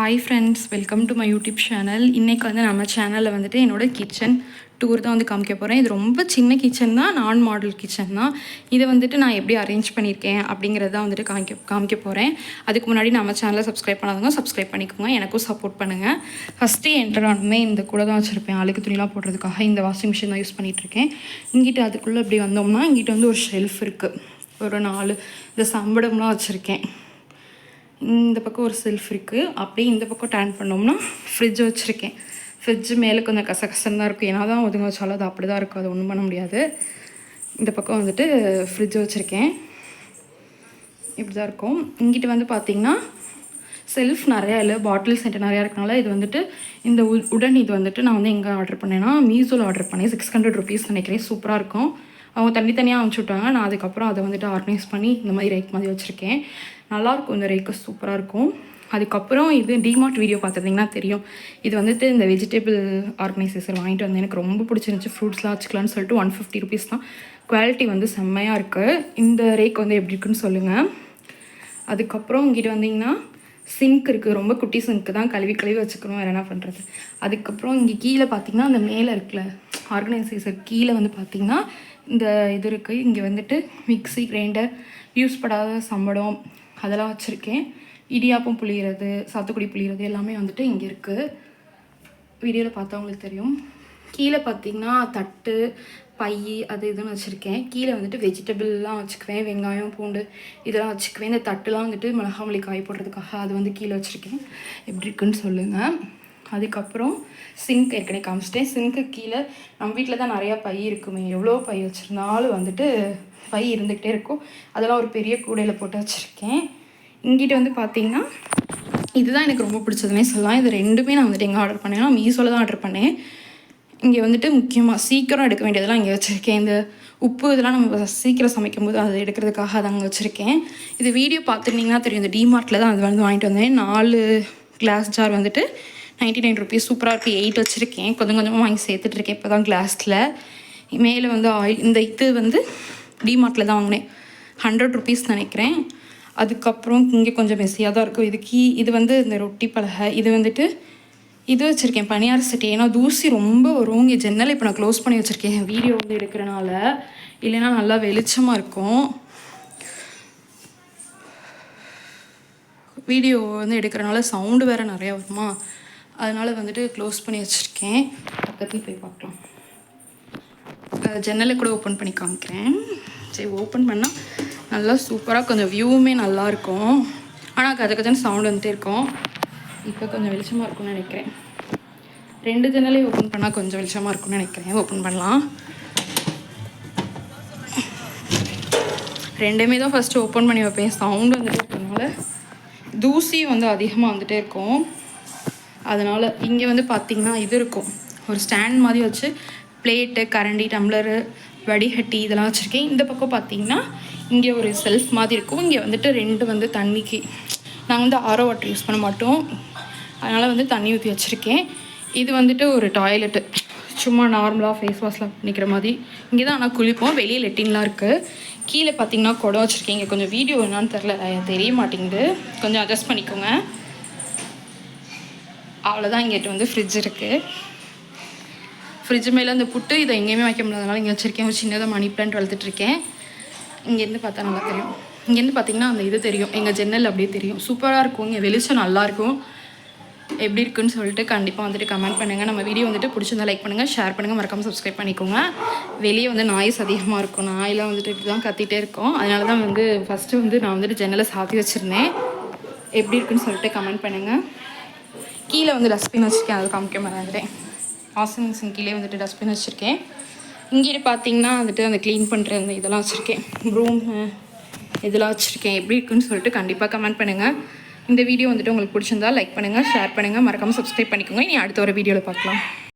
Hi friends welcome to my YouTube channel இன்றைக்கி வந்து நம்ம சேனலில் வந்துட்டு என்னோட கிச்சன் டூர் தான் வந்து காமிக்க போகிறேன் இது ரொம்ப சின்ன கிச்சன் தான் நான் மாடல் கிச்சன் தான். இதை வந்துட்டு நான் எப்படி அரேஞ்ச் பண்ணியிருக்கேன் அப்படிங்கிறத தான் வந்துட்டு காமிக்க காமிக்க போகிறேன் அதுக்கு முன்னாடி நம்ம சேனலை சப்ஸ்கிரைப் பண்ணாதவங்க சப்ஸ்கிரைப் பண்ணிக்கோங்க. எனக்கும் சப்போர்ட் பண்ணுங்கள் ஃபஸ்ட்டு என்டர் இந்த கூட தான் வச்சுருப்பேன். அழுக்கு துணிலாம் போடுறதுக்காக இந்த வாஷிங் மிஷின் தான் யூஸ் பண்ணிகிட்ருக்கேன் இங்கிட்ட அதுக்குள்ளே இப்படி வந்தோம்னா இங்கிட்ட வந்து ஒரு ஷெல்ஃப் இருக்குது ஒரு நாலு இந்த சம்படம்லாம் வச்சுருக்கேன். இந்த பக்கம் ஒரு செல்ஃப் இருக்குது அப்படியே இந்த பக்கம் டேன் பண்ணோம்னா ஃப்ரிட்ஜ் வச்சுருக்கேன். ஃப்ரிட்ஜ் மேலே கொஞ்சம் கசகசன்னு தான் இருக்கும். ஏன்னா தான் ஒதுங்க வச்சாலும் அது அப்படி தான் இருக்கும். அது ஒன்றும் பண்ண முடியாது. இந்த பக்கம் வந்துட்டு ஃப்ரிட்ஜ் வச்சுருக்கேன். இப்படி தான் இருக்கும். இங்கிட்ட வந்து பார்த்திங்கன்னா செல்ஃப் நிறையா இல்லை பாட்டில் சென்ட் நிறையா இருக்கனால இது வந்துட்டு இந்த உ- உடன் இது வந்துட்டு நான் வந்து எங்கே ஆர்டர் பண்ணேன்னா மீஷோவில் ஆர்டர் பண்ணேன். சிக்ஸ் ஹண்ட்ரட் ருபீஸ் நினைக்கிறேன். சூப்பராக இருக்கும். அவங்க தனித்தனியாக அனுப்பிச்சி விட்டாங்க. நான் அதுக்கப்புறம் அதை வந்துட்டு ஆர்கனைஸ் பண்ணி இந்த மாதிரி ரேக் மாதிரி வச்சுருக்கேன். நல்லாயிருக்கும் இந்த ரேக்கு சூப்பராக இருக்கும் அதுக்கப்புறம் இது டிமார்ட் வீடியோ பார்த்துருந்தீங்கன்னா தெரியும். இது வந்துட்டு இந்த வெஜிடபிள் ஆர்கனைசேஷன் வாங்கிட்டு வந்து எனக்கு ரொம்ப பிடிச்சிருந்துச்சி. ஃப்ரூட்ஸ்லாம் வச்சுக்கலாம்னு சொல்லிட்டு ஒன் ஃபிஃப்டி ருபீஸ் தான். குவாலிட்டி வந்து செம்மையாக இருக்குது இந்த ரேக் வந்து எப்படி இருக்குன்னு சொல்லுங்கள் அதுக்கப்புறம் இங்கிட்டு வந்தீங்கன்னா சிங்க் இருக்குது ரொம்ப குட்டி சிங்க்கு தான். கழுவி கழுவி வச்சுக்கணும். வேறு என்ன பண்ணுறது அதுக்கப்புறம் இங்கே கீழே பார்த்தீங்கன்னா அந்த மேலே இருக்குல்ல ஆர்கனைசேஷர் கீழே வந்து பார்த்திங்கன்னா இந்த இது இருக்குது இங்கே வந்துட்டு மிக்சி கிரைண்டர் யூஸ் படாத சம்படம். அதெல்லாம் வச்சுருக்கேன். இடியாப்பம் புளியறது சாத்துக்குடி புளியறது எல்லாமே வந்துட்டு இங்கே இருக்குது வீடியோவில் பார்த்தவங்களுக்கு தெரியும். கீழே பார்த்தீங்கன்னா தட்டு பை அது இதுன்னு வச்சுருக்கேன். கீழே வந்துட்டு வெஜிடபிள்லாம் வச்சுக்குவேன். வெங்காயம் பூண்டு இதெல்லாம் வச்சுக்குவேன். இந்த தட்டுலாம் வந்துட்டு மிளகா மல்லி காய் போடுறதுக்காக அது வந்து கீழே வச்சுருக்கேன். எப்படி இருக்குன்னு சொல்லுங்கள் அதுக்கப்புறம் சிங்க் ஏற்கனவே காமிச்சிட்டேன். சிங்க்கு கீழே நம்ம வீட்டில் தான் நிறையா பை இருக்குமே. எவ்வளோ பை வச்சுருந்தாலும் வந்துட்டு பை இருந்துக்கிட்டே இருக்கும். அதெல்லாம் ஒரு பெரிய கூடையில் போட்டு வச்சுருக்கேன். இங்கிட்ட வந்து பார்த்தீங்கன்னா இதுதான் எனக்கு ரொம்ப பிடிச்சதுனே சொல்லலாம். இது ரெண்டுமே நான் வந்துட்டு எங்கே ஆர்டர் பண்ணேன்னா மீஷோவில் தான் ஆர்டர் பண்ணேன். இங்கே வந்துட்டு முக்கியமாக சீக்கிரம் எடுக்க வேண்டியதெல்லாம் இங்கே வச்சுருக்கேன். இந்த உப்பு இதெல்லாம் நம்ம சீக்கிரம் சமைக்கும் போது அதை எடுக்கிறதுக்காக அதை அங்கே வச்சுருக்கேன். இது வீடியோ பார்த்துருந்தீங்கன்னா தெரியும். இந்த டிமார்ட்டில் தான் அது வந்து வாங்கிட்டு வந்தேன். நாலு கிளாஸ் ஜார் வந்துட்டு நைன்ட்டி நைன் ருபீஸ் சூப்பராக இருக்குது எயிட் வச்சுருக்கேன். கொஞ்சம் கொஞ்சமாக வாங்கி சேர்த்துட்ருக்கேன் இப்போ தான் கிளாஸில் மேலே வந்து ஆயில் இந்த இது வந்து டிமார்ட்டில் தான் வாங்கினேன். ஹண்ட்ரட் ருபீஸ் நினைக்கிறேன். அதுக்கப்புறம் இங்கே கொஞ்சம் மெஸ்ஸியாக தான் இருக்கும். இது கீ இது வந்து இந்த ரொட்டி பலகை இது வந்துட்டு இது வச்சுருக்கேன். பனியார சட்டி. ஏன்னா தூசி ரொம்ப வரும். இங்கே ஜன்னலை இப்போ நான் க்ளோஸ் பண்ணி வச்சுருக்கேன். வீடியோ வந்து எடுக்கிறனால இல்லைன்னா நல்லா வெளிச்சமாக இருக்கும். வீடியோ வந்து எடுக்கிறனால சவுண்டு வேறு நிறையா வருமா? அதனால் வந்துட்டு க்ளோஸ் பண்ணி வச்சுருக்கேன். பக்கத்தில் போய் பார்க்கலாம். ஜன்னலை கூட ஓப்பன் பண்ணி காமிக்கிறேன். சரி ஓப்பன் பண்ணால் நல்லா சூப்பராக கொஞ்சம் வியூவுமே நல்லாயிருக்கும் ஆனால் கதை கதன்னு சவுண்ட் வந்துட்டே இருக்கும். இப்போ கொஞ்சம் வெளிச்சமாக இருக்கும்னு நினைக்கிறேன். ரெண்டு ஜன்னலையும் ஓப்பன் பண்ணால் கொஞ்சம் வெளிச்சமாக இருக்கும்னு நினைக்கிறேன். ஓப்பன் பண்ணலாம். ரெண்டுமே தான் ஃபஸ்ட்டு ஓப்பன் பண்ணி வைப்பேன். சவுண்டு வந்துட்டு இருக்கனால தூசி வந்து அதிகமாக வந்துகிட்டே இருக்கும். அதனால் இங்கே வந்து பார்த்திங்கன்னா இது இருக்கும். ஒரு ஸ்டாண்ட் மாதிரி வச்சு பிளேட்டு கரண்டி டம்ளரு வடிகட்டி இதெல்லாம் வச்சுருக்கேன். இந்த பக்கம் பார்த்தீங்கன்னா இங்கே ஒரு செல்ஃப் மாதிரி இருக்கும். இங்கே வந்துட்டு ரெண்டு வந்து தண்ணிக்கு நாங்கள் வந்து ஆரோ வாட்டர் யூஸ் பண்ண மாட்டோம். அதனால் வந்து தண்ணி ஊற்றி வச்சுருக்கேன். இது வந்துட்டு ஒரு டாய்லெட்டு சும்மா நார்மலாக ஃபேஸ் வாஷ்லாம் பண்ணிக்கிற மாதிரி. இங்கே தான் ஆனால் குளிப்போம். வெளியே லெட்டின்லாம் இருக்குது கீழே பார்த்தீங்கன்னா குடம் வச்சுருக்கேன். இங்கே கொஞ்சம் வீடியோ என்னான்னு தெரில தெரிய மாட்டேங்குது. கொஞ்சம் அட்ஜஸ்ட் பண்ணிக்கோங்க. அவ்வளோதான் இங்கிட்ட வந்து ஃப்ரிட்ஜ் இருக்குது ஃப்ரிட்ஜ் மேலே அந்த புட்டு இதை எங்கேயுமே வைக்க முடியாதனால இங்கே வச்சுருக்கேன். ஒரு சின்னதாக மணி பிளான்ட் வளர்த்துட்ருக்கேன். இங்கேருந்து பார்த்தா நல்லா தெரியும். இங்கேருந்து பார்த்தீங்கன்னா அந்த இது தெரியும். எங்கள் ஜன்னல் அப்படியே தெரியும். சூப்பராக இருக்கும். இங்கே வெளிச்சம் நல்லாயிருக்கும் எப்படி இருக்குன்னு சொல்லிட்டு கண்டிப்பாக வந்துட்டு கமெண்ட் பண்ணுங்கள் நம்ம வீடியோ வந்துட்டு பிடிச்சிருந்தா லைக் பண்ணுங்கள் ஷேர் பண்ணுங்கள் மறக்காமல் சப்ஸ்கிரைப் பண்ணிக்கோங்க. வெளியே வந்து நாய்ஸ் அதிகமாக இருக்கும். நாயெல்லாம் வந்துட்டு இப்படி தான் கத்திகிட்டே இருக்கும். அதனால தான் வந்து ஃபஸ்ட்டு வந்து நான் வந்துட்டு ஜன்னலை சாத்தி வச்சுருந்தேன். எப்படி இருக்குன்னு சொல்லிட்டு கமெண்ட் பண்ணுங்கள் கீழே வந்து டஸ்ட்பின் வச்சுருக்கேன். அது காமிக்க மறந்துட்டேன். வாஷிங் மிஷின் கீழே வந்துட்டு டஸ்ட்பின் வச்சுருக்கேன். இங்கே பார்த்தீங்கன்னா வந்துட்டு அந்த க்ளீன் பண்ணுற அந்த இதெல்லாம் வச்சுருக்கேன். ப்ரூம் இதெல்லாம் வச்சுருக்கேன். எப்படி இருக்குன்னு சொல்லிட்டு கண்டிப்பாக கமெண்ட் பண்ணுங்கள் இந்த வீடியோ வந்துட்டு உங்களுக்கு பிடிச்சிருந்தா லைக் பண்ணுங்கள் ஷேர் பண்ணுங்கள் மறக்காமல் சப்ஸ்கிரைப் பண்ணிக்கோங்க. இனி அடுத்த ஒரு வீடியோவில் பார்க்கலாம்.